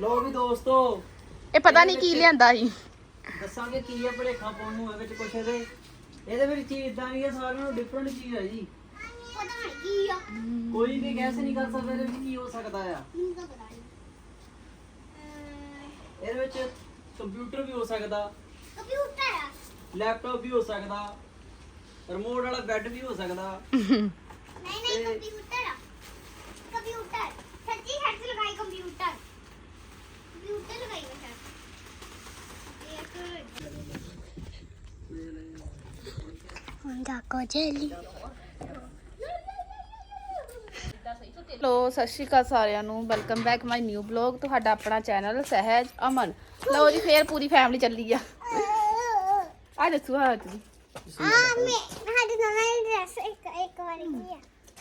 ਲੋ ਵੀ ਦੋਸਤੋ। ਇਹ ਪਤਾ ਨਹੀਂ ਕੀ ਲਿਆਂਦਾ ਸੀ। ਦੱਸਾਂਗੇ ਕੀ ਹੈ ਭਲੇਖਾ ਪਾਉਣ ਨੂੰ ਹੈ ਵਿੱਚ ਕੁਛ ਇਹਦੇ। ਇਹਦੇ ਵਿੱਚ ਚੀਜ਼ ਇਦਾਂ ਨਹੀਂ ਹੈ ਸਾਰਿਆਂ ਨੂੰ ਡਿਫਰੈਂਟ ਚੀਜ਼ ਹੈ ਜੀ। ਪਤਾ ਨਹੀਂ ਕੀ ਆ। ਕੋਈ ਵੀ ਗੈਸ ਨਹੀਂ ਕਰ ਸਕਦਾ ਇਹਦੇ ਵਿੱਚ ਕੀ ਹੋ ਸਕਦਾ ਆ। ਮੈਨੂੰ ਤਾਂ ਪਤਾ ਨਹੀਂ। ਇਹਦੇ ਵਿੱਚ ਕੰਪਿਊਟਰ ਵੀ ਹੋ ਸਕਦਾ। ਕੰਪਿਊਟਰ ਆ। ਲੈਪਟਾਪ ਵੀ ਹੋ ਸਕਦਾ। ਰਿਮੋਟ ਵਾਲਾ ਬੈੱਡ ਵੀ ਹੋ ਸਕਦਾ। ਨਹੀਂ ਨਹੀਂ ਕੰਪਿਊਟਰ ਆ। ਕੰਪਿਊਟਰ ਸੱਚੀ ਹੈਡ ਲਗਾਈ ਕੰਪਿਊਟਰ ਕੰਪਿਊਟਰ ਲਗਾਈ ਮੈਂ ਸ਼ਾਇਦ ਹੁੰਦਾ ਕੋ ਜੈਲੀ। ਲੋ ਸਤਿ ਸ਼੍ਰੀ ਅਕਾਲ ਸਾਰਿਆਂ ਨੂੰ। Welcome back my new blog ਤੁਹਾਡਾ ਆਪਣਾ ਚੈਨਲ ਸਹਿਜ ਅਮਨ। ਲਓ ਜੀ ਫੇਰ ਪੂਰੀ ਫੈਮਿਲੀ ਚੱਲੀ ਆ। ਆ ਦੱਸੋ ਆ ਜੀ ਆ ਮੈਂ ਸਾਡੇ ਨਵਾਂ ਡਰੈਸ ਇੱਕ ਇੱਕ ਵਾਰੀ ਕੀ ਆ?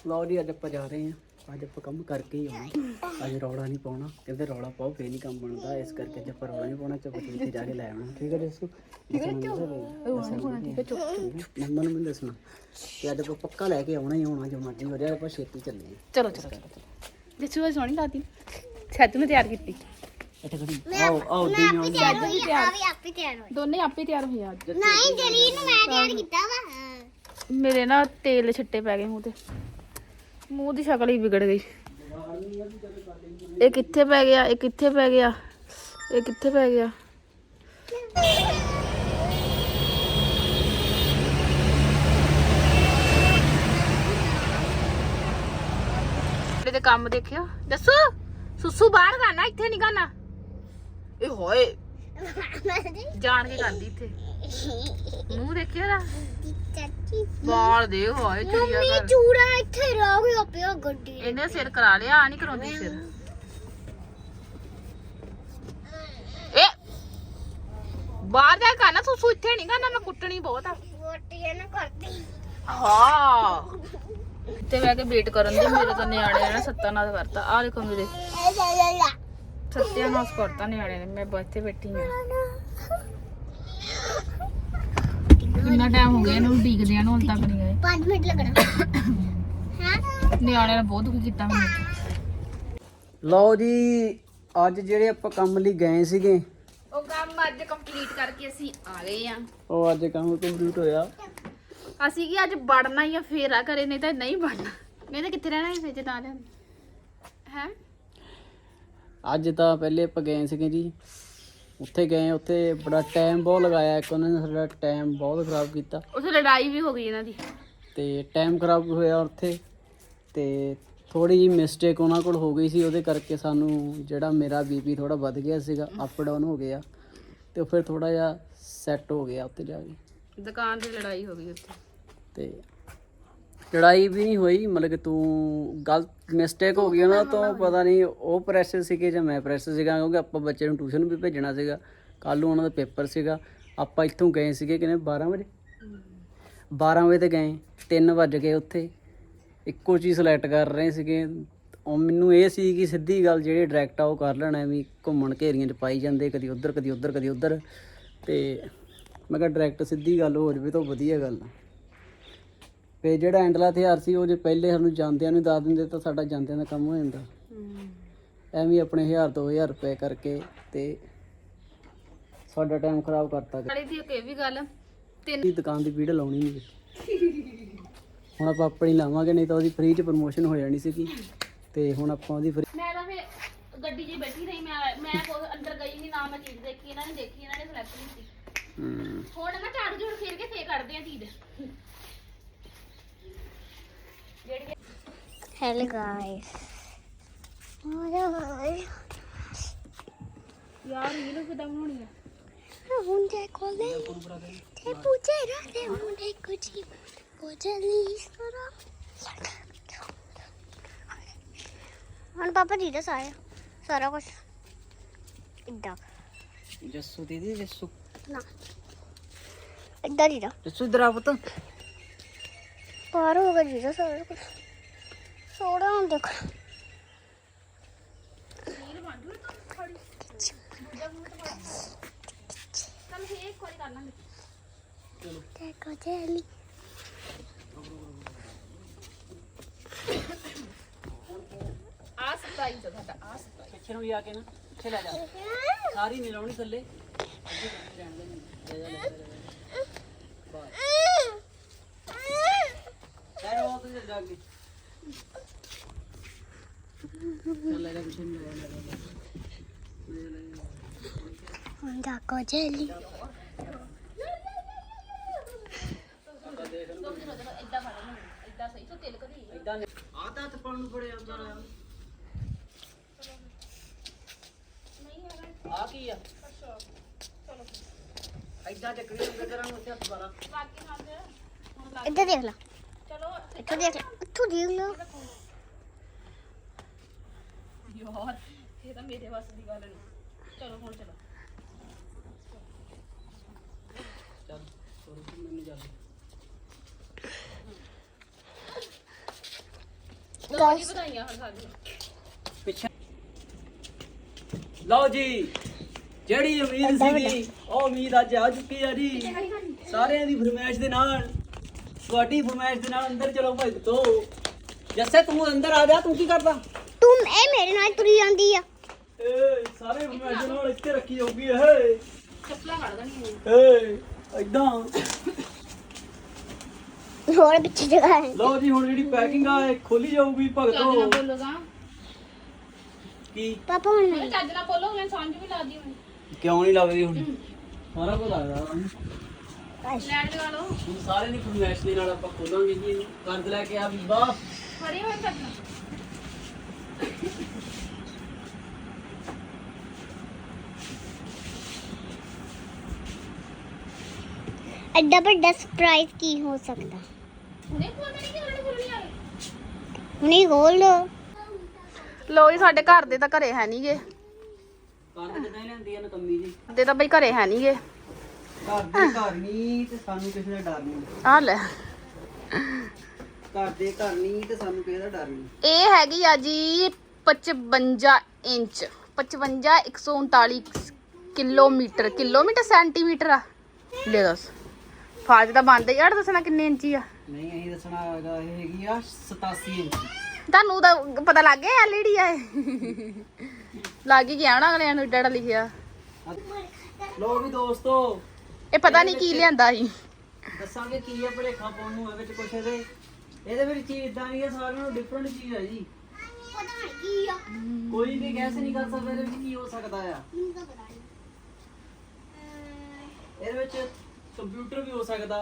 ਲਓ ਜੀ ਅੱਜ ਆਪਾਂ ਜਾ ਰਹੇ ਹਾਂ। ਅੱਜ ਆਪਾਂ ਕੰਮ ਕਰਕੇ ਹੀ ਆਉਣਾ। ਅੱਜ ਰੌਲਾ ਨਹੀਂ ਪਾਉਣਾ। ਕਹਿੰਦੇ ਰੌਲਾ ਪਾਓ ਫੇਰ ਨਹੀਂ ਕੰਮ ਬਣਦਾ। ਇਸ ਕਰਕੇ ਅੱਜ ਆਪਾਂ ਰੌਲਾ ਨਹੀਂ ਪਾਉਣਾ ਚੁੱਪ ਚੀਤੇ ਜਾ ਕੇ ਲੈ ਆਉਣਾ। ਠੀਕ ਹੈ ਦੱਸੋ? ਠੀਕ ਹੈ ਰੌਲਾ ਨਹੀਂ ਪਾਉਣਾ ਠੀਕ ਹੈ ਚੁੱਪ ਮੰਮਾ ਨੂੰ ਦੱਸਣਾ। ਤੇ ਅੱਜ ਆਪਾਂ ਪੱਕਾ ਲੈ ਕੇ ਆਉਣਾ ਹੀ ਆਉਣਾ ਜੋ ਮਰਜ਼ੀ ਹੋ ਜਾਏ ਆਪਾਂ ਛੇਤੀ ਚੱਲੇ ਚਲੋ ਚਲੋ ਚਲੋ। ਦੱਸੋ ਆ ਸੋਹਣੀ ਲੱਗਦੀ। ਛੱਤ ਨੂੰ ਤਿਆਰ ਕੀਤੀ। ਇੱਥੇ ਖੜੀ। ਆਓ ਆਓ ਦੀ ਆਪੇ ਤਿਆਰ ਹੋਈ ਆਪੇ ਤਿਆਰ ਹੋਈ। ਦੋਨੇ ਆਪੇ ਤਿਆਰ ਆ। ਅੱਜ ਨਹੀਂ ਜਲੀ ਨੂੰ ਮੈਂ ਤਿਆਰ ਕੀਤਾ ਵਾ। ਮੇਰੇ ਨਾ ਤੇਲ ਛਿੱਟੇ ਪੈ ਗਏ ਮੂੰਹ ਤੇ। ਮੂੰਹ ਦੀ ਸ਼ਕਲ ਹੀ ਵਿਗੜ ਗਈ। ਇਹ ਕਿੱਥੇ ਪੈ ਗਿਆ? ਇਹ ਕਿੱਥੇ ਪੈ ਗਿਆ? ਇਹ ਕਿੱਥੇ ਪੈ ਗਿਆ? ਤੇ ਕੰਮ ਦੇਖਿਓ ਦੱਸੋ। ਸੁਸੂ ਬਾਹਰ ਗਾਣਾ ਇੱਥੇ ਨਹੀਂ ਗਾਣਾ ਇਹ ਹੋਏ। ਜਾਣ ਕੇ ਕਰਦੀ ਇੱਥੇ। ਮੂੰਹ ਦੇਖਿਆ ਦਾ ਚਾਚੀ ਵਾਲ ਦੇ ਹੋਏ ਚੁੜੀਆ ਮੰਮੀ ਕਰ ਚੂੜਾ ਇੱਥੇ ਰਹਿ ਗਿਆ ਪਿਆ ਗੱਡੀ ਇਹਨੇ ਸਿਰ ਕਰਾ ਲਿਆ ਆ ਨਹੀਂ ਕਰਾਉਂਦੀ ਸਿਰ। ਏ! ਬਾਹਰ ਜਾ ਕੇ ਨਾ ਸੁਸੂ ਇੱਥੇ ਨਹੀਂ ਗਾਣਾ ਮੈਂ ਕੁੱਟਣੀ ਬਹੁਤ ਆ। ਵੋਟੀਆਂ ਨਾ ਕਰਦੀ ਹਾਂ। ਤੇ ਬਹਿ ਕੇ ਵੇਟ ਕਰਨ ਦੇ ਮੇਰੇ ਤਾਂ ਨਿਆਣੇ ਨੇ ਨਾ ਸੱਤਾਨਾਸ ਕਰਤਾ। ਆ ਦੇਖੋ ਮੇਰੇ। ਸੱਤਿਆਨਾਸ ਕਰਤਾ ਨਿਆਣੇ ਨੇ ਮੈਂ ਬੱਚੇ ਬੈਠੀ ਹਾਂ। ਕਿੰਨਾ ਟਾਈਮ ਹੋ ਗਿਆ ਇਹਨੂੰ ਉਡੀਕਦਿਆਂ ਨੂੰ ਹੁਣ ਤੱਕ ਨਹੀਂ ਗਏ 5 ਮਿੰਟ ਲੱਗਣਾ। ਹਾਂ ਨਿਆਣੇ ਨੇ ਬਹੁਤ ਦੁਖੀ ਕੀਤਾ ਮੈਨੂੰ ਲਓ ਜੀ ਅੱਜ ਜਿਹੜੇ ਆਪਾਂ ਕੰਮ ਲਈ ਗਏ ਸੀਗੇ ਉਹ ਕੰਮ ਅੱਜ ਕੰਪਲੀਟ ਕਰਕੇ ਅਸੀਂ ਆ ਗਏ ਆ ਉਹ ਅੱਜ ਕੰਮ ਕੰਪਲੀਟ ਹੋਇਆ। ਅਸੀਂ ਕੀ ਅੱਜ ਵੜਨਾ ਹੀ ਆ ਫੇਰ ਆ ਕਰੇ ਨਹੀਂ ਤਾਂ ਨਹੀਂ ਵੜਨਾ। ਕਹਿੰਦੇ ਕਿੱਥੇ ਰਹਿਣਾ ਹੈ ਫੇਰ ਤਾਂ ਲਿਆ ਹੈ? ਅੱਜ ਤਾਂ ਪਹਿਲੇ ਆਪਾਂ ਗਏ ਸੀਗੇ ਜੀ। ਉੱਥੇ ਗਏ ਉੱਥੇ ਬੜਾ ਟਾਈਮ ਬਹੁਤ ਲਗਾਇਆ ਇੱਕ ਉਹਨਾਂ ਨੇ ਸਾਡਾ ਟਾਈਮ ਬਹੁਤ ਖਰਾਬ ਕੀਤਾ। ਉੱਥੇ ਲੜਾਈ ਵੀ ਹੋ ਗਈ ਇਹਨਾਂ ਦੀ। ਤੇ ਟਾਈਮ ਖਰਾਬ ਹੋਇਆ ਉੱਥੇ। ਤੇ ਥੋੜੀ ਜਿਹੀ ਮਿਸਟੇਕ ਉਹਨਾਂ ਕੋਲ ਹੋ ਗਈ ਸੀ ਉਹਦੇ ਕਰਕੇ ਸਾਨੂੰ ਜਿਹੜਾ ਮੇਰਾ ਬੀਪੀ ਥੋੜਾ ਵੱਧ ਗਿਆ ਸੀਗਾ ਅਪ ਡਾਊਨ ਹੋ ਗਿਆ। ਤੇ ਫਿਰ ਥੋੜਾ ਜਿਹਾ ਸੈੱਟ ਹੋ ਗਿਆ ਉੱਥੇ ਜਾ ਕੇ। ਦੁਕਾਨ ਦੀ ਲੜਾਈ ਹੋ ਗਈ ਉੱਥੇ। ਤੇ ਲੜਾਈ ਵੀ ਨਹੀਂ ਹੋਈ, ਮਤਲਬ ਕਿ ਤੂੰ ਗਲਤ ਮਿਸਟੇਕ ਹੋ ਗਈ ਉਹਨਾਂ ਤੋਂ, ਪਤਾ ਨਹੀਂ ਉਹ ਪ੍ਰੈਸ਼ਰ ਸੀਗੇ ਜਾਂ ਮੈਂ ਪ੍ਰੈਸ਼ਰ ਸੀਗਾ, ਕਿਉਂਕਿ ਆਪਾਂ ਬੱਚੇ ਨੂੰ ਟਿਊਸ਼ਨ ਵੀ ਭੇਜਣਾ ਸੀਗਾ। ਕੱਲ ਨੂੰ ਉਹਨਾਂ ਦਾ ਪੇਪਰ ਸੀਗਾ। ਆਪਾਂ ਇੱਥੋਂ ਗਏ ਸੀਗੇ ਕਿਨੇ 12 ਵਜੇ? 12 ਵਜੇ ਤੇ ਗਏ 3 ਵਜ ਗਏ ਉੱਥੇ। ਇੱਕੋ ਚੀਜ਼ ਸਿਲੈਕਟ ਕਰ ਰਹੇ ਸੀਗੇ। ਉਹ ਮੈਨੂੰ ਇਹ ਸੀ ਕਿ ਸਿੱਧੀ ਗੱਲ ਜਿਹੜੀ ਡਾਇਰੈਕਟ ਆ, ਉਹ ਕਰ ਲੈਣਾ ਵੀ ਘੁੰਮਣ ਘੇਰੀਆਂ ਚ ਪਾਈ ਜਾਂਦੇ, ਕਦੀ ਉੱਧਰ ਕਦੀ ਉੱਧਰ ਕਦੀ ਉੱਧਰ। ਤੇ ਮੈਂ ਕਿਹਾ ਡਾਇਰੈਕਟ ਸਿੱਧੀ ਗੱਲ ਹੋ ਜਾਵੇ ਤਾਂ ਵਧੀਆ ਗੱਲ ਆ। ਤੇ ਜਿਹੜਾ ਐਂਡਲਾ ਹਥਿਆਰ ਸੀ ਉਹ ਜੇ ਪਹਿਲੇ ਸਾਨੂੰ ਜਾਂਦਿਆਂ ਨੂੰ ਦੱਸ ਦਿੰਦੇ ਤਾਂ ਸਾਡਾ ਜਾਂਦਿਆਂ ਦਾ ਕੰਮ ਹੋ ਜਾਂਦਾ। ਐਵੇਂ ਆਪਣੇ 1000 2000 ਰੁਪਏ ਕਰਕੇ ਤੇ ਸਾਡਾ ਟਾਈਮ ਖਰਾਬ ਕਰਤਾ। ਲੜੀ ਦੀ ਇੱਕ ਇਹ ਵੀ ਗੱਲ ਤਿੰਨ ਦੀ ਦੁਕਾਨ ਦੀ ਵੀਡੀਓ ਲਾਉਣੀ ਨਹੀਂ। ਹੁਣ ਆਪਾਂ ਆਪਣੀ ਲਾਵਾਂਗੇ ਨਹੀਂ ਤਾਂ ਉਹਦੀ ਫ੍ਰੀ ਚ ਪ੍ਰਮੋਸ਼ਨ ਹੋ ਜਾਣੀ ਸੀਗੀ। ਤੇ ਹੁਣ ਆਪਾਂ ਉਹਦੀ free- ਮੈਂ ਤਾਂ ਫੇ ਗੱਡੀ 'ਚ ਹੀ ਬੈਠੀ ਰਹੀ ਮੈਂ ਮੈਂ ਕੋਈ ਅੰਦਰ ਗਈ ਨਹੀਂ ਨਾ ਮੈਂ ਚੀਜ਼ ਦੇਖੀ ਇਹਨਾਂ ਨੇ ਦੇਖੀ ਇਹਨਾਂ ਨੇ ਸਿਲੈਕਟ ਨਹੀਂ ਕੀਤੀ ਹੁਣ ਮੈਂ ਝਾੜੂ ਝੂੜ ਫੇਰ ਕੇ ਫੇਰ ਕੱਢਦੇ ਆ ਚੀਜ਼। ਹੈਲੋ ਗਾਇਸ ਯਾਰ ਇਹ ਲੋਕ ਕਿਦਾਂ ਬਣਾਉਣੀ ਆ? ਮੁੰਡੇ ਕੋਲੇ ਤੇ ਪੁੱਛੇ ਰਹੇ ਮੁੰਡੇ ਕੁਝ ਕੋਜਲੀ ਸਰਾ ਹੁਣ ਪਾਪਾ ਜੀ ਦਾ ਸਾਰਾ ਸਾਰਾ ਕੁਝ ਇੱਦਾਂ। ਜੱਸੂ ਦੀਦੀ ਜੱਸੂ। ਨਾ। ਇੱਦਾਂ ਜੀ ਦਾ। ਜੱਸੂ ਇਧਰ ਆ ਪੁੱਤ। ਪਾਰ ਹੋ ਗਿਆ ਜੀ ਦਾ ਸਾਰਾ ਕੁਝ ਸੋੜਾ ਹੁਣ ਦੇਖੋ। ਚੱਲ ਫੇਰ ਇੱਕ ਵਾਰੀ ਕਰ ਲਾਂਗੇ। ਤੇ ਕੋਜਲੀ ਆ ਸਰਪ੍ਰਾਈਜ਼ ਹੈ ਤੁਹਾਡਾ ਆ ਸਰਪ੍ਰਾਈਜ਼ ਪਿੱਛੇ ਨੂੰ ਲਿਆ ਕੇ ਨਾ ਪਿੱਛੇ ਲੈ ਜਾ। ਸਾਰੀ ਨਹੀਂ ਲਾਉਣੀ ਥੱਲੇ। ਕੱਢੀ ਰਹਿਣ ਦੇਣੀ। ਲੈ ਜਾ, ਲੈ ਜਾ, ਲੈ ਜਾ। ਬਸ। ਐ ਉਹ ਤੇ ਜਾ ਕੇ ਚੱਲ ਲੈ ਜਾ ਪਿੱਛੇ ਨੂੰ ਲੈ ਜਾ, ਲੈ ਜਾ, ਲੈ ਜਾ। ਲੈ ਜਾ, ਲੈ ਜਾ। ਹੁੰਦਾ ਕੋ ਜਲੀ ਇਦਾਂ ਫੜਨਾ ਇਦਾਂ ਸਹੀ ਤੋਂ ਤਿਲਕ ਦੀ ਏਦਾਂ ਨੀ- ਆਹ ਤਾਂ ਹੱਥ ਪਾਉਣ ਨੂੰ ਬੜੇ ਆਉਂਦਾ ਰਿਹਾ ਆ ਕੀ ਆ ਏਦਾਂ ਚੱਕਰੀ ਹੁੰਦੀ ਕਰਾਂ ਉੱਥੇ ਹੱਥ ਪਾਣਾ ਇੱਧਰ ਦੇਖ ਲਾ ਚਲੋ ਇੱਥੋਂ ਦੇਖ ਲਾ ਇੱਥੋਂ ਦੇਖ ਲਾ ਯਾਰ ਇਹ ਤਾਂ ਮੇਰੇ ਵੱਸ ਦੀ ਗੱਲ ਨਹੀਂ ਚਲੋ ਹੁਣ ਚਲੋ ਚੱਲ ਹੋਰ ਕੀ ਮੈਨੂੰ ਜਾ ਲਓ ਜੀ ਵਧਾਈਆਂ ਹੁਣ ਸਾਨੂੰ ਪਿੱਛੇ ਲਓ ਜੀ ਜਿਹੜੀ ਉਮੀਦ ਸੀਗੀ ਉਹ ਉਮੀਦ ਅੱਜ ਆ ਚੁੱਕੀ ਆ ਜੀ ਸਾਰਿਆਂ ਦੀ ਫਰਮਾਇਸ਼ ਦੇ ਨਾਲ ਤੁਹਾਡੀ ਫਰਮਾਇਸ਼ ਦੇ ਨਾਲ ਅੰਦਰ ਚਲੋ ਭਗਤੋ ਜੱਸੇ ਤੂੰ ਅੰਦਰ ਆ ਜਾ ਤੂੰ ਕੀ ਕਰਦਾ? ਤੂੰ ਇਹ ਮੇਰੇ ਨਾਲ ਤੁਰੀ ਜਾਂਦੀ ਆ। ਏ ਸਾਰੇ ਫਰਮਾਇਸ਼ ਦੇ ਨਾਲ ਇੱਥੇ ਰੱਖੀ ਜਾਊਗੀ ਏ ਚੱਪਲਾਂ ਕੱਢ ਦੇਣੀ ਏ ਐਦਾਂ ਹੋਰ ਪਿੱਛੇ ਜਗ੍ਹਾ ਹੈ। ਲਓ ਜੀ ਹੁਣ ਜਿਹੜੀ ਪੈਕਿੰਗ ਆ ਇਹ ਖੋਲੀ ਜਾਊਗੀ ਚੱਜ ਨਾਲ ਭਗਤੋ ਬੋਲੋਗਾ ਕੀ? ਪਾਪਾ ਹੁਣ ਨਹੀਂ ਚੱਜ ਨਾਲ ਬੋਲੋ ਮੈਂ ਸਮਝ ਵੀ ਲਾਦੀ ਹੁਣ। ਕਿਉਂ ਨਹੀਂ ਲੱਗਦੀ ਹੁਣ? ਸਾਰਾ ਕੁਝ ਲੱਗਦਾ ਲਗਾ ਲਓ ਹੁਣ ਸਾਰੇ ਦੀ ਫਰਮਾਇਸ਼ ਦੇ ਨਾਲ ਆਪਾਂ ਖੋਲਾਂਗੇ ਜੀ ਇਹਨੂੰ। ਕਰਦ ਲੈ ਕੇ ਆ ਬੀਬਾ ਫੜੀ ਹੋਈ ਚੱਜ ਨਾਲ ਐਡਾ ਵੱਡਾ ਸਰਪ੍ਰਾਈਜ਼ ਕੀ ਹੋ ਸਕਦਾ? ਹੁਣੇ ਖੋਲਣੀ ਕਿ ਹੁਣੇ ਖੋਲਣੀ ਆ? ਹੁਣੇ ਖੋਲ ਲੋ ਲੋ ਜੀ ਸਾਡੇ ਘਰ ਦੇ ਤਾਂ ਘਰੇ ਹੈ ਨਹੀਂਗੇ ਕੰਦ ਕਿਦਾਂ ਹੀ ਲੈਂਦੀ ਆ ਨਕੰਮੀ ਜੀ। ਦੇ ਤਾਂ ਬਈ ਘਰੇ ਹੈ ਨਹੀਂਗੇ ਘਰ ਦੇ ਘਰ ਨਹੀਂ ਤੇ ਸਾਨੂੰ ਕਿਸੇ ਦਾ ਡਰ ਨਹੀਂ। ਆ ਲੈ। ਘਰ ਦੇ ਘਰ ਨਹੀਂ ਤੇ ਸਾਨੂੰ ਕਿਸੇ ਦਾ ਡਰ ਨਹੀਂ। ਇਹ ਹੈਗੀ ਆ ਜੀ 55 ਇੰਚ 55 139 ਕਿਲੋਮੀਟਰ ਕਿਲੋਮੀਟਰ ਸੈਂਟੀਮੀਟਰ ਆ। ਲੈ ਦੱਸ। ਫਾਜ ਦਾ ਬੰਦ ਯਾਰ ਦੱਸਣਾ ਕਿੰਨੇ ਇੰਚੀ ਆ? ਨਹੀਂ ਅਸੀਂ ਦੱਸਣਾ ਹੈਗਾ ਇਹ ਹੈਗੀ ਆ 87 ਇੰਚ। ਤੁਹਾਨੂੰ ਤਾਂ ਪਤਾ ਲੱਗ ਗਿਆ ਐਲਈਡੀ ਆ ਇਹ। ਲੱਗ ਹੀ ਗਿਆ ਨਾ ਅਗਲਿਆਂ ਨੂੰ ਏਡਾ ਲਿਖਿਆ। ਲੋ ਵੀ ਦੋਸਤੋ ਇਹ ਪਤਾ ਨਹੀਂ ਕੀ ਲਿਆਂਦਾ ਸੀ। ਦੱਸਾਂਗੇ ਕੀ ਆ ਭਲੇਖਾ ਪਾਉਣ ਨੂੰ ਹੈ ਵਿੱਚ ਕੁਛ ਇਹਦੇ ਇਹਦੇ ਵਿੱਚ ਚੀਜ਼ ਇਦਾਂ ਨਹੀਂ ਹੈ ਸਾਰਿਆਂ ਨੂੰ ਡਿਫਰੈਂਟ ਚੀਜ਼ ਹੈ ਜੀ। ਪਤਾ ਨਹੀਂ ਕੀ ਆ। ਕੋਈ ਵੀ ਗੈਸ ਨਹੀਂ ਕਰ ਸਕਦਾ ਇਹਦੇ ਵਿੱਚ ਕੀ ਹੋ ਸਕਦਾ ਆ। ਮੈਨੂੰ ਤਾਂ ਪਤਾ ਨਹੀਂ। ਇਹਦੇ ਵਿੱਚ ਕੰਪਿਊਟਰ ਵੀ ਹੋ ਸਕਦਾ।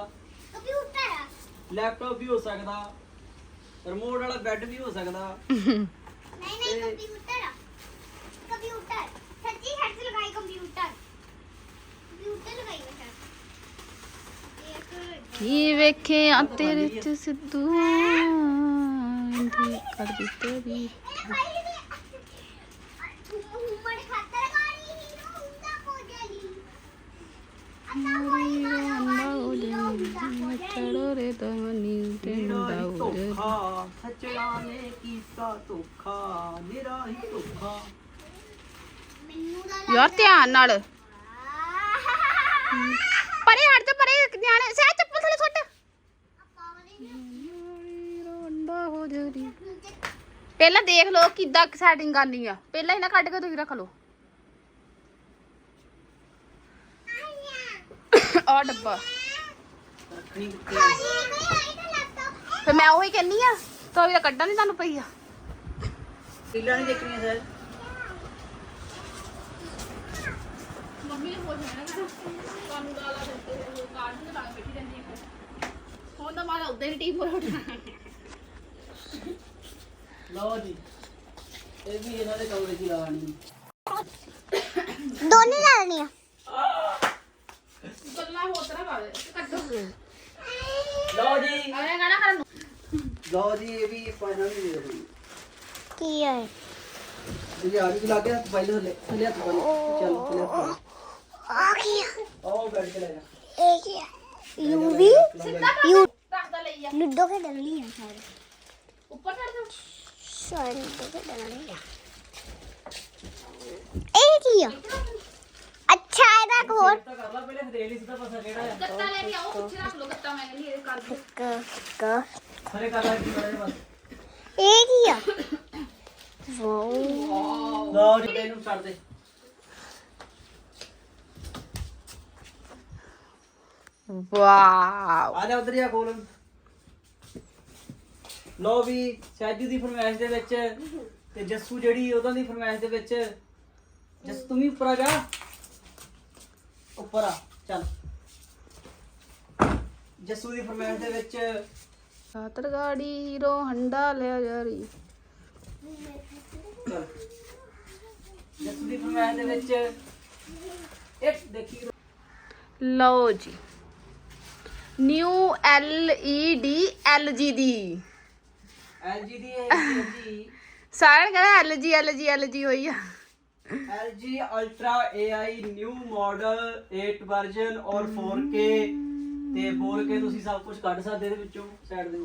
ਕੰਪਿਊਟਰ ਆ। ਲੈਪਟਾਪ ਵੀ ਹੋ ਸਕਦਾ। ਰਿਮੋਟ ਵਾਲਾ ਬੈੱਡ ਵੀ ਹੋ ਸਕਦਾ। ਨਹੀਂ ਨਹੀਂ ਕੰਪਿਊਟਰ ਆ। ਕੰਪਿਊਟਰ ਸੱਚੀ ਹੈਡ ਲਗਾਈ ਕੰਪਿਊਟਰ ਕੰਪਿਊਟਰ ਲਗਾਈ ਮੈਂ ਕੀ ਵੇਖਿਆ ਤੇਰੇ ਚ ਸਿੱਧੂ? ਦੀ ਕਰਦੀ ਤੇਰੀ। ਇਹ ਭਾਈ ਦੀ ਉਮਰ ਖਾਤਰ ਗਾੜੀ ਹੀ ਨੂੰ ਹੁੰਦਾ ਕੋ ਜਲੀ ਅੱਤਾ ਕੋਈ ਗਾਣਾ ਚੜੋ ਰੇ ਨਿਰਾ ਹੀ ਧੋਖਾ ਸੱਚਿਆਂ ਨੇ ਕੀਤਾ ਧੋਖਾ ਨਿਰਾ ਹੀ ਧੋਖਾ ਯਾਰ ਧਿਆਨ ਨਾਲ। ਪਰੇ ਹਟ ਜਾ ਪਰੇ ਨਿਆਣੇ ਸਹਿ ਚੱਪਲ ਥੱਲੇ ਸੁੱਟ ਹੋ ਜਰੀ ਪਹਿਲਾਂ ਦੇਖ ਲਓ ਕਿੱਦਾਂ ਸੈਟਿੰਗ ਕਰਨੀ ਆ ਪਹਿਲਾਂ ਹੀ ਨਾ ਕੱਢ ਕੇ ਤੁਸੀਂ ਰੱਖ ਲਓ ਆ ਡੱਬਾ ਰੱਖਣੀ ਕਿੱਥੇ ਫਿਰ ਮੈਂ ਉਹੀ ਕਹਿੰਨੀ ਆ ਤਾਂ ਵੀ ਤਾਂ ਕੱਢਣ ਨਹੀਂ ਤੁਹਾਨੂੰ ਪਈ ਆ ਰੀਲਾਂ ਨਹੀਂ ਦੇਖਣੀਆਂ ਸਰ ਮੰਮੀ ਨੇ ਹੋ ਜਾਣਾ ਨਾ ਤੁਹਾਨੂੰ ਗਾਲਾਂ ਦਿੱਤੇ ਕਾਰਡ ਨੂੰ ਲਾ ਕੇ ਬੈਠੀ ਰਹਿੰਦੀ ਹੈ ਹੁਣ ਤਾਂ ਮਾਰਾ ਉਦਾਂ ਹੀ ਟੀਮ ਪਰ ਉੱਠਣਾ ਲਓ ਜੀ ਇਹ ਵੀ ਇਹਨਾਂ ਦੇ ਕਮਰੇ 'ਚ ਹੀ ਲਾਣੀ ਦੋਨੇ ਲੈਣੀਆਂ ਗੱਲਾਂ ਹੋਰ ਤਰ੍ਹਾਂ ਬਾਵੇ ਕੱਢੋ ਲਓ ਜੀ ਆਇਆ ਗਾਣਾ ਕਰਨ ਨੂੰ ਲਓ ਜੀ ਇਹ ਵੀ ਪਾਣਾ ਨਹੀਂ ਦੇ ਰਹੀ ਕੀ ਹੈ ਇਹ ਆ ਵੀ ਲੱਗ ਗਿਆ ਪਹਿਲੇ ਥੱਲੇ ਥੱਲੇ ਹੱਥ ਪਾ ਲੈ ਚੱਲ ਥੱਲੇ ਇਹ ਕੀ ਹੈ ਯੂ ਵੀ ਯੂ ਰੱਖਦਾ ਲਈ ਆ ਲੁੱਡੋ ਖੇਡਣ ਲਈ ਆ ਸਾਰੇ। ਉੱਪਰ ਚੜ ਜਾ। ਸਾਰੇ ਲੁੱਡੋ ਖੇਡਣ ਲਈ ਆ। ਇਹ ਕੀ ਆ? ਅੱਛਾ ਇਹਦਾ ਇੱਕ ਹੋਰ। ਤਾਂ ਕਰ ਲਾ ਪਹਿਲੇ ਹਥੇਲੀ ਸਿੱਧਾ ਪਾਸਾ ਕਿਹੜਾ ਆ? ਗੱਤਾ ਲੈ ਕੇ ਆਓ ਪਿੱਛੇ ਰੱਖ ਲਓ ਗੱਤਾ ਮੈਂ ਕਹਿੰਦੀ ਇਹ ਕਰ ਦਿਓ ਕ ਕ ਥੱਲੇ ਕਰ ਲਾ ਕੀ ਬੜਾ ਬਸ ਇਹ ਕੀ ਆ? ਵਾਓ। ਲਓ ਜੀ ਇਹਨੂੰ ਛੱਡ ਦੇ। ਵਾਓ। ਆ ਜਾ ਉਧਰ ਜਾ ਕੋਲ ਲੋ ਵੀ ਸਾਜੂ ਦੀ ਫਰਮਾਇਸ਼ ਦੇ ਵਿੱਚ ਤੇ ਜੱਸੂ ਜਿਹੜੀ ਉਹਦਾਂ ਦੀ ਫਰਮਾਇਸ਼ ਦੇ ਵਿੱਚ। ਜੱਸ ਤੂੰ ਵੀ ਉੱਪਰ ਆ ਜਾ। ਉੱਪਰ ਆ ਚੱਲ। ਜੱਸੂ ਦੀ ਫਰਮਾਇਸ਼ ਦੇ ਵਿੱਚ। ਖਾਤਰ ਗਾੜੀ ਹੀਰੋ ਹੰਡਾ ਲਿਆ ਜਾਰੀ। ਚੱਲ। ਜੱਸੂ ਦੀ ਫਰਮਾਇਸ਼ ਦੇ ਵਿੱਚ। ਇੱਕ ਦੇਖੀ। ਲਓ ਜੀ। New L E D L G ਦੀ। LG ਦੀ ਹੈ ਜੀ ਸਾਰਿਆਂ ਨੇ ਕਹਿੰਦਾ L G L G L G ਹੋਈ ਆ। LG Ultra AI new model 8 version ਔਰ 4K ਤੇ 4K ਤੁਸੀਂ ਸਭ ਕੁਝ ਕੱਢ ਸਕਦੇ ਇਹਦੇ ਵਿੱਚੋਂ ਸਾਈਡ ਦੇ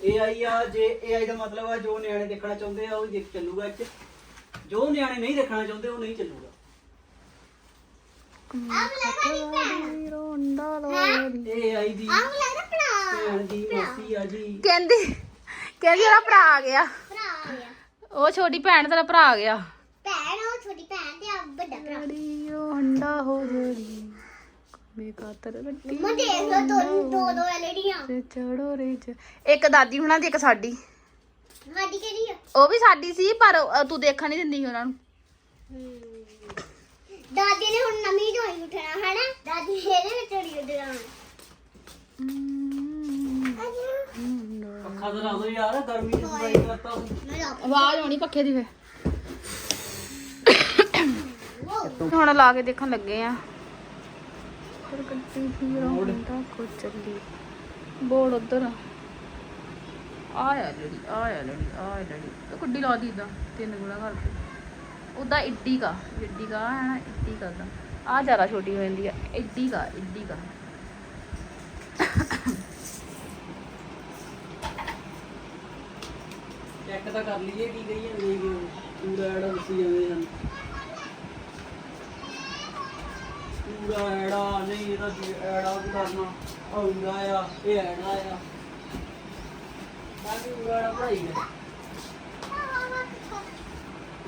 AI ਆ ਜੇ AI ਦਾ ਮਤਲਬ ਆ ਜੋ ਨਿਆਣੇ ਦੇਖਣਾ ਚਾਹੁੰਦੇ ਆ ਉਹ ਦੇਖ ਚੱਲੂਗਾ ਇੱਥੇ। ਜੋ ਨਿਆਣੇ ਨਹੀਂ ਦੇਖਣਾ ਚਾਹੁੰਦੇ ਉਹ ਨਹੀਂ ਚੱਲੂਗਾ। ਹੀਰੋ ਹੰਡਾ ਲਿਆ ਜਾਰੀ AI ਦੀ। ਆਹ ਲੱਗਦਾ ਭਰਾ। ਭੈਣ ਦੀ ਮਾਸੀ ਆ ਜੀ। ਕਹਿੰਦੀ ਕਹਿੰਦੀ ਉਹਦਾ ਭਰਾ ਆ ਗਿਆ। ਭਰਾ ਆ ਗਿਆ। ਉਹ ਛੋਟੀ ਭੈਣ ਤੇਰਾ ਭਰਾ ਆ ਗਿਆ। ਭੈਣ ਉਹ ਛੋਟੀ ਭੈਣ ਤੇ ਆ ਵੱਡਾ ਭਰਾ। ਹੀਰੋ ਹੰਡਾ ਹੋ ਜਾਰੀ ਮੇ ਖਾਤਰ ਗੱਡੀ ਮੰਮਾ ਦੇਖ ਲੋ ਦੋ ਦੋ ਦੋ ਐਲਡੀਆਂ। ਤੇ ਚੜੋ ਰੇ ਚ। ਇੱਕ ਦਾਦੀ ਹੁਣਾਂ ਦੀ ਇੱਕ ਸਾਡੀ। ਸਾਡੀ ਕਿਹੜੀ ਆ? ਉਹ ਵੀ ਸਾਡੀ ਸੀ ਪਰ ਤੂੰ ਦੇਖਣ ਨਹੀਂ ਦਿੰਦੀ ਸੀ ਉਹਨਾਂ ਨੂੰ। ਦਾਦੀ ਨੇ ਹੁਣ ਨਵੀਂ ਢੋਈ ਉਠਣਾ ਹੈ ਨਾ ਦਾਦੀ ਇਹਦੇ ਵਿੱਚ ਢੋਈ ਉਠਣਾ ਪੱਖਾ ਤਾਂ ਲਾ ਦੋ ਯਾਰ ਗਰਮੀ ਚ ਸਫ਼ਾਈ ਕਰਤਾ ਹੂੰ ਮੈਂ ਲਾ ਆਵਾਜ਼ ਆਉਣੀ ਪੱਖੇ ਦੀ ਫੇ ਹੁਣ ਲਾ ਕੇ ਦੇਖਣ ਲੱਗੇ ਆ। ਪਰ ਗੱਡੀ ਹੀਰੋ ਹੁੰਦਾ ਕੋ ਚੱਲੀ। ਬੋੜ ਉਧਰ ਆਇਆ ਲੜੀ ਆਇਆ ਲੜੀ ਆਇਆ ਲੜੀ ਤੇ ਗੱਡੀ ਲਾ ਦੀ ਇਦਾਂ ਤਿੰਨ ਗੁਣਾ ਕਰਕੇ। ਉਹਦਾ ਇੱਡੀ ਕਾ ਇੱਡੀ ਕਾ ਹੈ ਨਾ, ਇੱਡੀ ਕਾ ਦਾ ਆ ਜ਼ਿਆਦਾ ਛੋਟੀ ਹੋ ਜਾਂਦੀ ਆ। ਇੱਡੀ ਕਾ ਇੱਡੀ ਕਾ। ਚੈੱਕ ਤਾਂ ਕਰ ਲਈਏ ਕੀ ਕਹੀ ਜਾਂਦੇ ਹੈਗੇ ਉਹ। ਪੂਰਾ ਐੜਾ ਦੱਸੀ ਜਾਂਦੇ ਹਨ। ਪੂਰਾ ਐੜਾ ਨਹੀਂ, ਇਹਦਾ ਕੀ ਐੜਾ ਵੀ ਕਰਨਾ? ਆਉਂਦਾ ਆ, ਇਹ ਐੜਾ ਆ ਬਾਕੀ ਪੂਰਾ ਐੜਾ ਪੜਾਈ ਹੈ ਇਧਰ ਇਧਰ ਨੂੰ ਕਰਨੀ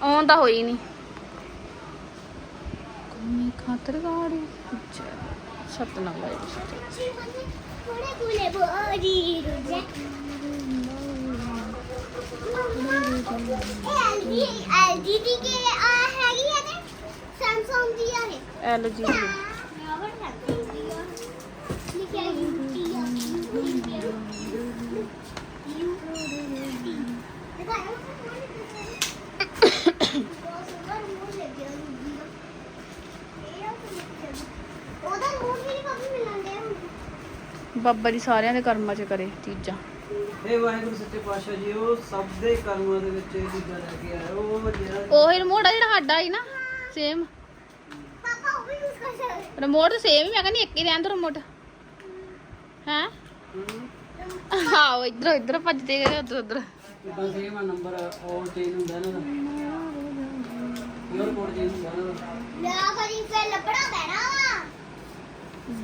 ਆਉਣ ਤਾਂ ਹੋਈ ਨਹੀਂ ਕੰਮੀ ਖਾਤਰ ਗਾੜੀ ਛੱਤ ਨਾ ਲਾਈ ਥੋੜੇ ਗੁਲੇ ਬੋਰੀ ਰੁਜੇ ਐਲਜੀ ਐਲਜੀ ਦੀ ਕੇ ਆ ਹੈਗੀ ਹੈ ਤੇ ਸੈਮਸੰਗ ਦੀ ਆ ਹੈ ਐਲ ਜੀ ਰਾਵਣ ਕਰਦੀ ਆ ਲਿਖਿਆ ਯੂਟੀ ਆ ਯੂਟੀ ਬੱਬਾ ਜੀ ਸਾਰਿਆਂ ਦੇ ਕਰਮਾਂ 'ਚ ਕਰੇ ਚੀਜ਼ਾਂ। ਇਹ ਵਾਹਿਗੁਰੂ ਸੱਚੇ ਪਾਤਸ਼ਾਹ ਜੀ ਉਹ ਸਭ ਦੇ ਕਰਮਾਂ ਦੇ ਵਿੱਚ ਇਹ ਚੀਜ਼ਾਂ ਲੈ ਕੇ ਆਏ ਉਹ ਜਿਹੜਾ ਉਹੀ ਰਿਮੋਟ ਆ ਜਿਹੜਾ ਸਾਡਾ ਹੀ ਨਾ ਸੇਮ ਪਾਪਾ ਉਹ ਵੀ ਯੂਜ਼ ਕਰ ਸਕਦੇ ਰਿਮੋਟ ਤਾਂ ਸੇਮ ਹੀ ਮੈਂ ਕਹਿੰਦੀ ਇੱਕ ਹੀ ਰਹਿਣ ਦੋ ਰਿਮੋਟ ਹੈ? ਆਓ ਇਧਰ ਇਧਰ ਭੱਜਦੇ ਗਏ ਉਧਰ ਉਧਰ। ਇਦਾਂ ਸੇਮ ਆ ਨੰਬਰ ਉਹ ਚੇਂਜ ਹੁੰਦਾ ਇਹਨਾਂ ਦਾ। ਪਿਓਰ ਕੋਡ ਚੇਂਜ ਹੁੰਦਾ ਇਹਨਾਂ ਦਾ। ਲਿਆ ਕਰੀ ਫੇ ਲੱਭਣਾ ਪੈਣਾ ਵਾ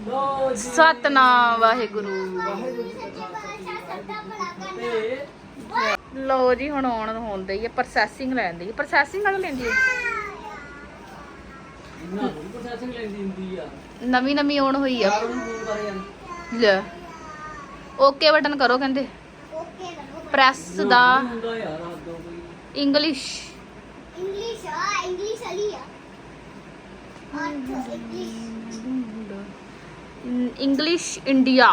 ਲੋ ਜੀ। ਸਤਨਾਮ ਵਾਹਿਗੁਰੂ। ਸੱਚੇ ਪਾਤਸ਼ਾਹ ਸੱਦਾ ਭਲਾ ਕਰਨਾ ਤੇ ਲੋ ਜੀ ਹੁਣ ਆਉਣ ਹੁੰਦੇ ਹੀ ਆ ਪ੍ਰੋਸੈਸਿੰਗ ਲੈਂਦੀ ਹੈ ਪ੍ਰੋਸੈਸਿੰਗ ਨਾਲ ਲੈਂਦੀ ਹੈ ਇੰਨਾ ਕੋਈ ਪ੍ਰੋਸੈਸਿੰਗ ਲੈਂਦੀ ਹੁੰਦੀ ਆ। ਨਵੀਂ ਨਵੀਂ ਆਉਣ ਹੋਈ ਆ। ਯਾਰ ਉਹਨੂੰ ਫੋਨ ਕਰੇ ਜਾਂ ਲੈ। ਓਕੇ ਬਟਨ ਕਰੋ ਕਹਿੰਦੇ। ਪ੍ਰੈਸ ਦਾ ਹੁੰਦਾ ਯਾਰ ਹੱਦ ਗਈ ਇੰਗਲਿਸ਼ ਇੰਗਲਿਸ਼ ਆ ਇੰਗਲਿਸ਼ ਵਾਲੀ ਆ ਅੱਠ ਇੰਗਲਿਸ਼ ਇੰਗਲਿਸ਼ ਇੰਡੀਆ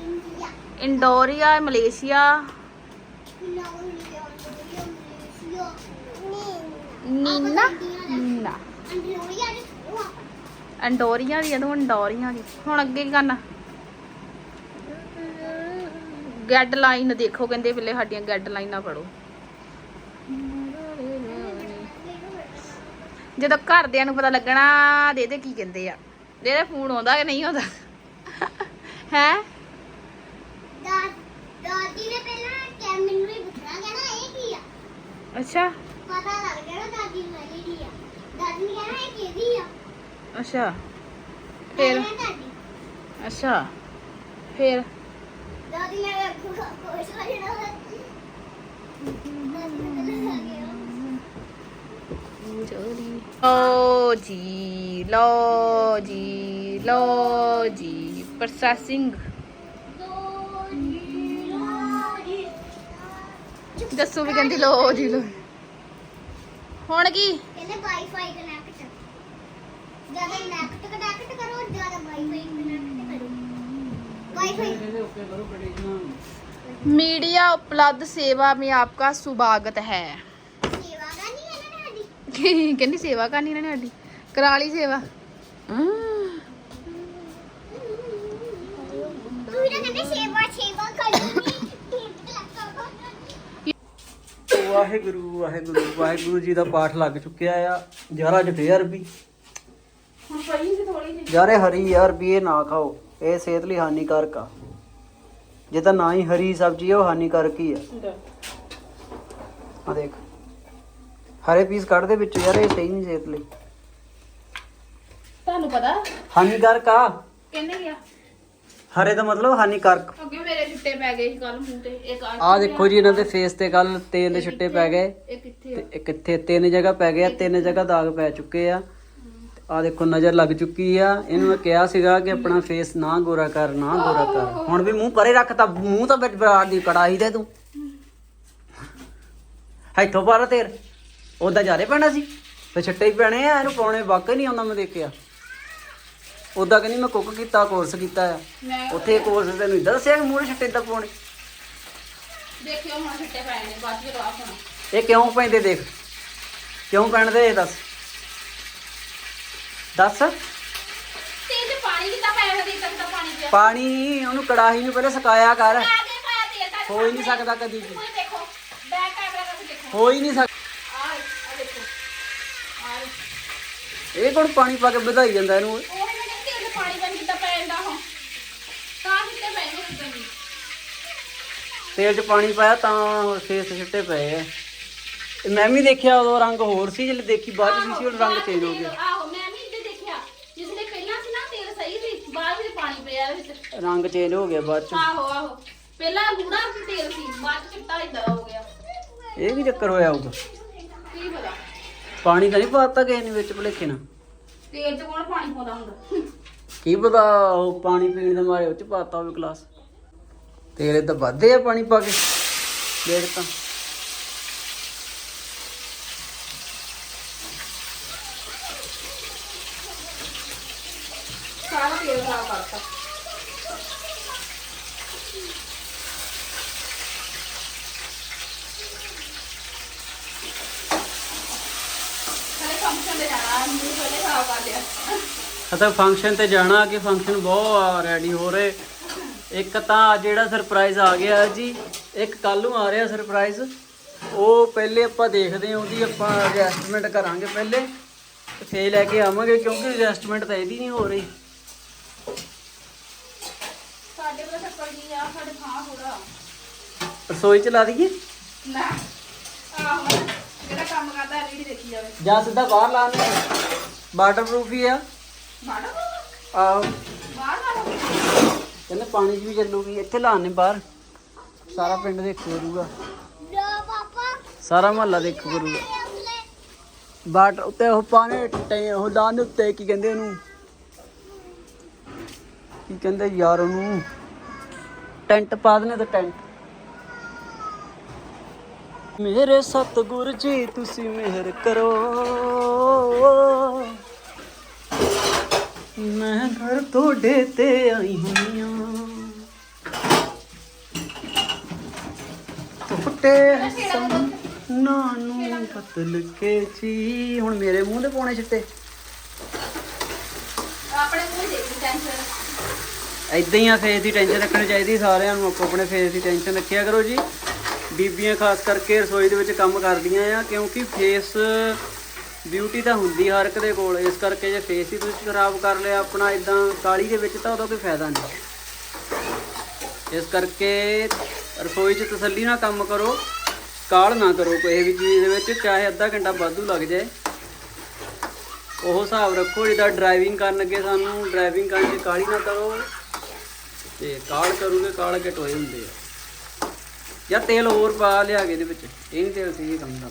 ਇੰਡੀਆ ਇੰਡੋਰੀਆ ਮਲੇਸ਼ੀਆ ਨੀਨਾ ਨੀਨਾ ਅੰਡੋਰੀਆ ਦੇ ਉਹ ਅੰਡੋਰੀਆ ਦੀ ਇਹਨੂੰ ਅੰਡੋਰੀਆ ਦੀ ਹੁਣ ਅੱਗੇ ਕੀ ਕਰਨਾ? ਗੈਡ ਲਾਈਨ ਦੇਖੋ ਕਹਿੰਦੇ ਪਹਿਲੇ ਸਾਡੀਆਂ ਗੈਡ ਲਾਈਨਾਂ ਪੜੋ ਜਦੋਂ ਘਰਦਿਆਂ ਨੂੰ ਪਤਾ ਲੱਗਣਾ ਦੇ ਦੇ ਕੀ ਕਹਿੰਦੇ ਆ। ਦੇ ਦੇ ਫੋਨ ਆਉਂਦਾ ਕਿ ਨਹੀਂ ਆਉਂਦਾ? ਹੈ? ਦਾਦੀ ਨੇ ਪਹਿਲਾਂ ਕਿ ਮੈਨੂੰ ਹੀ ਪੁੱਛਣਾ ਕਹਿਣਾ ਇਹ ਕੀ ਆ? ਅੱਛਾ। ਪਤਾ ਲੱਗ ਜਾਣਾ ਦਾਦੀ ਨੂੰ ਇਹ ਕੀ ਆ। ਦਾਦੀ ਨੇ ਕਹਿਣਾ ਇਹ ਕਿਹਦੀ ਆ? ਅੱਛਾ। ਫਿਰ? ਅੱਛਾ। ਫਿਰ? ਦਾਦੀ ਮੈਂ ਵੇਖੂਗਾ ਕੋਸ਼ ਹੋ ਜਾਣਾ ਹੈ ਲੋ ਜੀ ਲੋ ਜੀ ਲੋ ਜੀ ਪ੍ਰੋਸੈਸਿੰਗ ਦੱਸੋ ਵੀ ਕਹਿੰਦੀ ਲੋ ਜੀ ਲੋ ਹੁਣ ਕੀ? ਕਹਿੰਦੇ ਵਾਈਫਾਈ ਕਨੈਕਟ ਜ਼ਿਆਦਾ ਨੈਟ ਕਨੈਕਟ ਕਰੋ ਜ਼ਿਆਦਾ ਵਾਈਫਾਈ ਕਨੈਕਟ ਕਰੋ ਵਾਈਫਾਈ ਓਕੇ ਕਰੋ ਕੰਡੀਸ਼ਨ मीडिया उपलब्ध सेवा में आपका स्वागत है ਸੇਵਾ ਕਰਨੀ ਹੈ ਨਾ ਸਾਡੀ ਕਹਿੰਦੀ ਸੇਵਾ ਕਰਨੀ ਇਹਨਾਂ ਨੇ ਸਾਡੀ ਕਰਾ ਲਈ ਸੇਵਾ ਤੂੰ ਨਾ ਕਹਿੰਦੇ ਸੇਵਾ ਸੇਵਾ ਕਰਨੀ ਵਾਹਿਗੁਰੂ ਵਾਹਿਗੁਰੂ ਵਾਹਿਗੁਰੂ ਜੀ ਦਾ ਪਾਠ ਲੱਗ ਚੁੱਕਿਆ ਆ ਯਾਰ ਅੱਜ ਫੇਰ ਵੀ ਹੁਣ ਪਈ ਸੀ ਥੋੜੀ ਜਿਹੀ ਯਾਰ ਇਹ ਹਰੀ ਯਾਰ ਵੀ ਇਹ ਨਾ ਖਾਓ ਇਹ ਸਿਹਤ ਲਈ ਹਾਨੀਕਾਰਕ ਆ। ਜੇ ਤਾਂ ਨਾ ਹੀ ਹਰੀ ਸਬਜ਼ੀ ਆ ਉਹ ਹਾਨੀਕਾਰਕ ਹੀ ਆ। ਆ ਦੇਖ। ਹਰੇ ਪੀਸ ਕੱਢ ਦੇ ਵਿੱਚ ਯਾਰ ਇਹ ਸਹੀ ਨਹੀਂ ਸਿਹਤ ਲਈ। ਤੁਹਾਨੂੰ ਪਤਾ? ਹਾਨੀਕਾਰਕ ਆ। ਕਹਿੰਦੇ ਗਿਆ ਹਰੇ ਦਾ ਮਤਲਬ ਹਾਨੀਕਾਰਕ। ਅੱਗੇ ਮੇਰੇ ਛਿੱਟੇ ਪੈ ਗਏ ਸੀ ਕੱਲ ਮੂੰਹ ਤੇ ਇੱਕ ਆ ਦੇਖੋ ਜੀ ਇਹਨਾਂ ਦੇ ਫੇਸ ਤੇ ਕੱਲ ਤੇਲ ਦੇ ਛਿੱਟੇ ਪੈ ਗਏ। ਇਹ ਕਿੱਥੇ ਤੇ ਇਹ ਕਿੱਥੇ ਤਿੰਨ ਜਗ੍ਹਾ ਪੈ ਗਏ ਆ ਤਿੰਨ ਜਗ੍ਹਾ ਦਾਗ ਪੈ ਚੁੱਕੇ ਆ। ਆ ਦੇਖੋ ਨਜ਼ਰ ਲੱਗ ਚੁੱਕੀ ਆ। ਇਹਨੂੰ ਮੈਂ ਕਿਹਾ ਸੀਗਾ ਕਿ ਆਪਣਾ ਫੇਸ ਨਾ ਗੋਰਾ ਕਰ ਨਾ ਗੋਰਾ ਕਰ। ਹੁਣ ਵੀ ਮੂੰਹ ਪਰੇ ਰੱਖਤਾ ਮੂੰਹ ਤਾਂ ਵਿੱਚ ਬਰਾੜ ਦੀ ਕੜਾਹੀ ਦੇ ਤੂੰ। ਇੱਥੋਂ ਪਾਰਾ ਤੇਰ ਉਦਾਂ ਜਾਰੇ ਪੈਣਾ ਸੀ। ਤੇ ਛੱਟੇ ਹੀ ਪੈਣੇ ਆ ਇਹਨੂੰ ਪਾਉਣੇ ਵਾਕਈ ਨਹੀਂ ਆਉਂਦਾ ਮੈਂ ਦੇਖਿਆ। ਉਦਾਂ ਕਹਿੰਦੀ ਮੈਂ ਕੁੱਕ ਕੀਤਾ ਕੋਰਸ ਕੀਤਾ ਆ। ਉੱਥੇ ਕੋਰਸ ਤੈਨੂੰ ਇਦਾਂ ਦੱਸਿਆ ਕਿ ਮੂਹਰੇ ਛੱਟੇ ਇਦਾਂ ਪਾਉਣੇ? ਦੇਖਿਓ ਹੁਣ ਛਿੱਟੇ ਪੈ ਨੇ ਬਾਅਦ ਵਿੱਚ ਹੋਣਾ। ਇਹ ਕਿਉਂ ਪੈਂਦੇ ਦੇਖ? ਕਿਉਂ ਪੈਣਦੇ ਇਹ ਦੱਸ? ਦੱਸ। ਤੇ ਇਹ 'ਚ ਪਾਣੀ ਕਿੱਦਾਂ ਪਾਇਆ ਹੋਇਆ ਦੇਖ ਸਕਦਾ ਪਾਣੀ ਪਿਆ ਪਾਣੀ ਉਹਨੂੰ ਕੜਾਹੀ ਨੂੰ ਪਹਿਲਾਂ ਸੁਕਾਇਆ ਕਰ। ਆਗੇ ਪਾਇਆ ਤੇਲ ਤਾਂ ਹੋ ਹੀ ਨਹੀਂ ਸਕਦਾ ਕਦੀ ਵੀ। ਕੋਈ ਦੇਖੋ ਬੈਕ ਕੈਮਰਾ ਕਰਕੇ ਦੇਖੋ। ਹੋ ਹੀ ਨਹੀਂ ਸਕਦਾ ਆ ਆ ਦੇਖੋ। ਆ ਇਹ ਕੋਣ ਪਾਣੀ ਪਾ ਕੇ ਵਧਾਈ ਜਾਂਦਾ ਇਹਨੂੰ? ਉਹ ਮੈਂ ਕਹਿੰਦੀ ਤੇਲ 'ਚ ਪਾਣੀ ਬਣ ਕਿੱਦਾਂ ਪੈ ਜਾਂਦਾ ਉਹ। ਤਾਂ ਕਿੱਥੇ ਪੈ ਨੇ ਕਿੱਦਾਂ ਨਹੀਂ ਤੇਲ 'ਚ ਪਾਣੀ ਪਾਇਆ ਤਾਂ ਫੇਸ ਛਿੱਟੇ ਪਏ ਆ। ਇਹ ਮੈਂ ਵੀ ਦੇਖਿਆ ਉਦੋਂ ਰੰਗ ਹੋਰ ਸੀ ਜਦੋਂ ਦੇਖੀ ਬਾਅਦ ਚ ਸੀ ਉਹ ਰੰਗ ਚੇਂਜ ਹੋ ਗਿਆ ਮੈਂ ਵੀ ਇੱਥੇ ਦੇਖਿਆ ਜਿਸ ਨੇ ਪਹਿਲਾਂ ਸੀ ਨਾ ਤੇਲ ਸਹੀ ਸੀ ਬਾਅਦ ਵਿੱਚ। ਰੰਗ ਚੇਂਜ ਹੋ ਗਿਆ ਬਾਅਦ ਚ। ਆਹੋ ਆਹੋ। ਪਹਿਲਾਂ ਗੂੜਾ ਤੇਲ ਸੀ ਬਾਅਦ ਚ ਚਿੱਟਾ ਇਦਾਂ ਹੋ ਗਿਆ। ਇਹ ਕੀ ਚੱਕਰ ਹੋਇਆ ਹੋਊਗਾ ਕੀ ਪਤਾ? ਪਾਣੀ ਤਾਂ ਨਹੀਂ ਪਾਤਾ ਕਿਸੇ ਨੇ ਵਿੱਚ ਭਲੇਖੇ ਨਾਲ? ਤੇਲ ਚ ਕੌਣ ਪਾਣੀ ਪਾਉਂਦਾ ਹੁੰਦਾ? ਕੀ ਪਤਾ ਉਹ ਪਾਣੀ ਪੀਣ ਦੇ ਮਾਰੇ ਉਹ ਚ ਪਾਤਾ ਹੋਵੇ ਗਲਾਸ। ਤੇਰੇ ਤਾਂ ਵੱਧੇ ਆ ਪਾਣੀ ਪਾ ਕੇ ਦੇਖ ਤਾਂ ਸਾਰਾ ਤੇਲ ਖਰਾਬ ਕਰਤਾ ਹਲੇ ਫੰਕਸ਼ਨ ਤੇ ਜਾਣਾ ਮੂੰਹ ਪਹਿਲੇ ਖਰਾਬ ਕਰ ਲਿਆ ਅਤਾ ਫੰਕਸ਼ਨ ਤੇ ਜਾਣਾ ਕਿ ਫੰਕਸ਼ਨ ਬਹੁਤ ਰੈਡੀ ਹੋ ਰਹੇ। ਇੱਕ ਤਾਂ ਜਿਹੜਾ ਸਰਪ੍ਰਾਈਜ਼ ਆ ਗਿਆ ਜੀ ਇੱਕ ਕੱਲ ਨੂੰ ਆ ਰਿਹਾ ਸਰਪ੍ਰਾਈਜ਼ ਉਹ ਪਹਿਲੇ ਆਪਾਂ ਦੇਖਦੇ ਹਾਂ ਉਹਦੀ ਆਪਾਂ ਐਡਜਸਟਮੈਂਟ ਕਰਾਂਗੇ ਪਹਿਲੇ। ਫੇਰ ਲੈ ਕੇ ਆਵਾਂਗੇ ਕਿਉਂਕਿ ਐਡਜਸਟਮੈਂਟ ਤਾਂ ਇਹਦੀ ਨਹੀਂ ਹੋ ਰਹੀ। ਸਾਡੇ ਕੋਲ ਛੱਪੜ ਨਹੀਂ ਆ ਸਾਡੇ ਥਾਂ ਥੋੜਾ ਰਸੋਈ ਚ ਲਾ ਦਈਏ? ਨਾ। ਆਹੋ ਜਿਹੜਾ ਕੰਮ ਕਰਦਾ ਰੀੜੀ ਦੇਖੀ ਜਾਵੇ। ਜਾਂ ਸਿੱਧਾ ਬਾਹਰ ਲਾਣੇ ਵਾਟਰਪ੍ਰੂਫ ਹੀ ਆ। ਮਾੜਾ ਆਹੋ ਕਹਿੰਦੇ ਪਾਣੀ 'ਚ ਵੀ ਚੱਲੂਗੀ ਇੱਥੇ ਲਾਣੇ ਬਾਹਰ। ਸਾਰਾ ਪਿੰਡ ਦੇਖੂ ਕਰੂਗਾ। ਸਾਰਾ ਮਹੱਲਾ ਦੇਖੂ ਕਰੂਗਾ। ਬਾਟ ਉੱਤੇ ਉਹ ਪਾਣੇ ਟੈ ਉਹ ਦਾਨ ਦੇ ਉੱਤੇ ਕੀ ਕਹਿੰਦੇ ਉਹਨੂੰ? ਕੀ ਕਹਿੰਦੇ ਯਾਰ ਉਹਨੂੰ? ਟੈਂਟ ਪਾ ਦਨੇ ਤਾਂ ਟੈਂਟ। ਮੇਰੇ ਸਤਿਗੁਰ ਜੀ ਤੁਸੀਂ ਮਿਹਰ ਕਰੋ। ਮੈਂ ਘਰ ਤੁਹਾਡੇ ਤੇ ਆਈ ਹੋਈਆਂ ਟੁੱਟੇ ਹਸਨਾਂ ਨੂੰ ਪਤਲ ਕੇ ਜੀ। ਹੁਣ ਮੇਰੇ ਮੂੰਹ ਤੇ ਪਾਉਣੇ ਛਿੱਟੇ ਆਪਣੇ ਮੂੰਹ ਦੇਖੀ ਟੈਨਸ਼ਨ ਐਦਾਂ ਹੀ ਆ ਫੇਸ ਦੀ ਟੈਨਸ਼ਨ ਰੱਖਣੀ ਚਾਹੀਦੀ ਸਾਰਿਆਂ ਨੂੰ। ਆਪੋ ਆਪਣੇ ਫੇਸ ਦੀ ਟੈਨਸ਼ਨ ਰੱਖਿਆ ਕਰੋ ਜੀ। ਬੀਬੀਆਂ ਖਾਸ ਕਰਕੇ ਰਸੋਈ ਦੇ ਵਿੱਚ ਕੰਮ ਕਰਦੀਆਂ ਆ ਕਿਉਂਕਿ ਫੇਸ ਬਿਊਟੀ ਤਾਂ ਹੁੰਦੀ ਹਰ ਇੱਕ ਦੇ ਕੋਲ, ਇਸ ਕਰਕੇ ਜੇ ਫੇਸ ਹੀ ਤੁਸੀਂ ਖਰਾਬ ਕਰ ਲਿਆ ਆਪਣਾ ਇਦਾਂ ਕਾਲੀ ਦੇ ਵਿੱਚ ਤਾਂ ਉਹਦਾ ਕੋਈ ਫਾਇਦਾ ਨਹੀਂ। ਇਸ ਕਰਕੇ ਰਸੋਈ 'ਚ ਤਸੱਲੀ ਨਾਲ ਕੰਮ ਕਰੋ, ਕਾਲ ਨਾ ਕਰੋ ਕੋਈ ਵੀ ਚੀਜ਼ ਦੇ ਵਿੱਚ, ਚਾਹੇ ਅੱਧਾ ਘੰਟਾ ਵਾਧੂ ਲੱਗ ਜਾਏ। ਉਹ ਹਿਸਾਬ ਰੱਖੋ, ਜਿੱਦਾਂ ਡਰਾਈਵਿੰਗ ਕਰਨ ਲੱਗੇ ਸਾਨੂੰ ਡਰਾਈਵਿੰਗ ਕਰਨ 'ਚ ਕਾਲੀ ਨਾ ਕਰੋ, ਤੇ ਕਾਲ ਕਰੋਗੇ, ਕਾਲ ਕੇ ਟੋਏ ਹੁੰਦੇ ਆ। ਜਾਂ ਤੇਲ ਹੋਰ ਪਾ ਲਿਆ ਕੇ ਇਹਦੇ ਵਿੱਚ, ਇਹ ਨਹੀਂ ਤੇਲ ਸੀ ਇਹ ਕੰਮ ਦਾ